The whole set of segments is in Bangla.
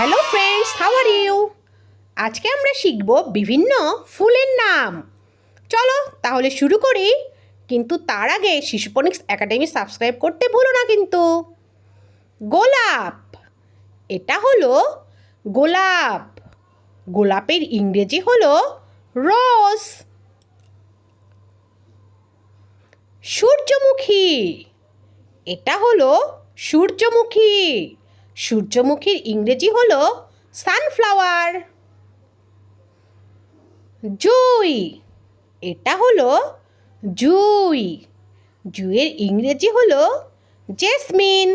Hello friends how are you আজকে আমরা শিখব বিভিন্ন ফুলের নাম। চলো, তাহলে শুরু করি। কিন্তু তার আগে শিশুপনিক্স একাডেমি সাবস্ক্রাইব করতে ভুলো না কিন্তু। গোলাপ। এটা হলো গোলাপ। গোলাপের ইংরেজি হলো রস। সূর্যমুখী। এটা হলো সূর্যমুখী। সূর্যমুখীর ইংরেজি হল সানফ্লাওয়ার। জুই, এটা হলো জুই। জুয়ের ইংরেজি হলো জেসমিন।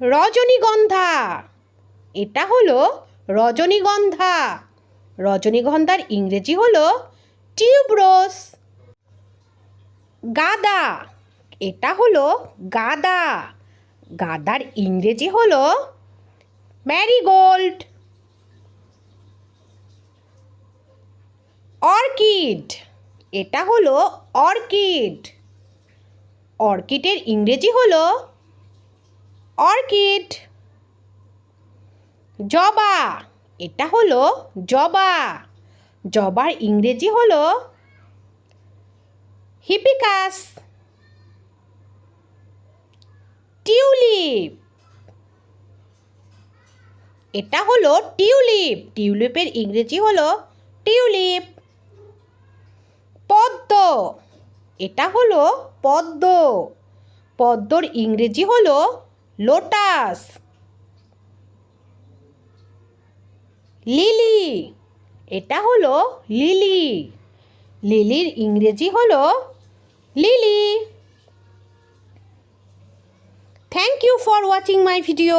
রজনীগন্ধা, এটা হলো রজনীগন্ধা। রজনীগন্ধার ইংরেজি হলো টিউবরোস। গাদা, এটা হলো গাদা। গাদার ইংরেজি হলো ম্যারিগোল্ড অর্কিড, এটা হলো অর্কিড। অর্কিডের ইংরেজি হলো অর্কিড। জবা, এটা হলো জবা। জবার ইংরেজি হলো হিপিকাস। টিউলিপ। এটা হলো টিউলিপ। টিউলিপের ইংরেজি হলো টিউলিপ। পদ্ম। এটা হলো পদ্ম। পদ্মর ইংরেজি হলো লোটাস। লিলি। এটা হলো লিলি। লিলির ইংরেজি হলো thank you for watching my video